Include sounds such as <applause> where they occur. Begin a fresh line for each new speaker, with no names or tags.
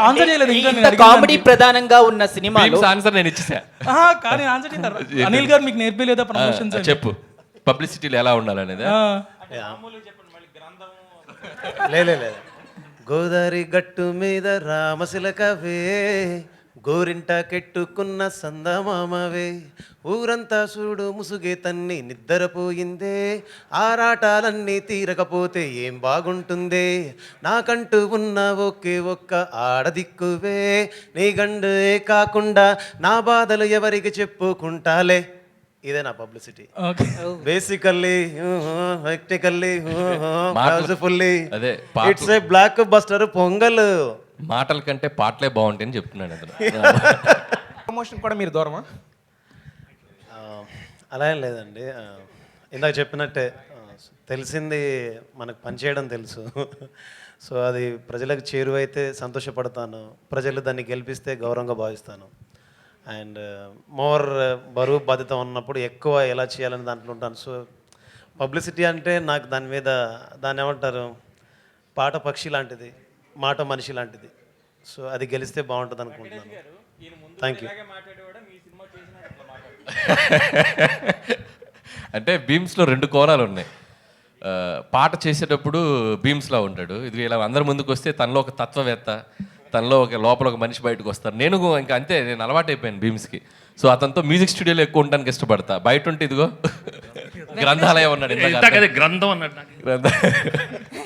Answer చేయలేదు ఇంకా
comedy. ప్రధానంగా ఉన్న సినిమాలో
భీమ్స్ ఆన్సర్ నేను ఇచ్చేసా.
కానీ ఆన్సర్ చేశారు <laughs> అనిల్ గారు మీకు ప్రమోషన్స్
ఆ, చెప్పు. పబ్లిసిటీలు ఎలా ఉండాలనేది?
లే లే, లే. గోదావరి గట్టు మీద రామశిలకవే గోరింట కెట్టుకున్న సందమామవే ఊరంతా చూడు ముసుగే తన్ని నిద్రపోయిందే ఆరాటాలన్నీ తీరకపోతే ఏం బాగుంటుందే? నాకంటూ ఉన్న ఒకే ఒక్క ఆడదిక్కువే నీ గండే కాకుండా నా బాధలు ఎవరికి చెప్పుకుంటాలే? ఇదే నా పబ్లిసిటీ.
ఓకే.
బేసికల్లీ టెక్నికల్లీ
అదే,
it's a blockbuster Pongal.
మాటల కంటే పాటలే బాగుంటాయని చెప్తున్నాను అతను.
ప్రమోషన్ కూడా మీరు దూరమా?
అలా ఏం లేదండి. ఇందాక చెప్పినట్టే తెలిసింది మనకు పనిచేయడం తెలుసు. సో అది ప్రజలకు చేరువైతే సంతోషపడతాను. ప్రజలు దాన్ని గెలిపిస్తే గౌరవంగా భావిస్తాను. అండ్ మోర్ బరువు బాధ్యత ఉన్నప్పుడు ఎక్కువ ఎలా చేయాలని దాంట్లో ఉంటాను. సో పబ్లిసిటీ అంటే నాకు దాని మీద దాన్ని ఏమంటారు? పాట పక్షి లాంటిది. మాట మనిషి లాంటిది. సో అది గెలిస్తే బాగుంటుంది అనుకుంటున్నాను. థ్యాంక్ యూ <laughs>
అంటే బీమ్స్లో రెండు కోణాలు ఉన్నాయి. పాట చేసేటప్పుడు బీమ్స్లా ఉంటాడు. ఇది ఇలా అందరి ముందుకు వస్తే తనలో ఒక తత్వవేత్త తనలో ఒక లోపల ఒక మనిషి బయటకు వస్తారు. నేను ఇంకా అంతే నేను అలవాటైపోయాను బీమ్స్కి సో అతనితో మ్యూజిక్ స్టూడియోలో ఎక్కువ ఉండడానికి ఇష్టపడతా. బయట ఉంటే ఇదిగో <laughs> గ్రంథాలయం ఉన్నాడు
గ్రంథం.
గ్రంథ <laughs>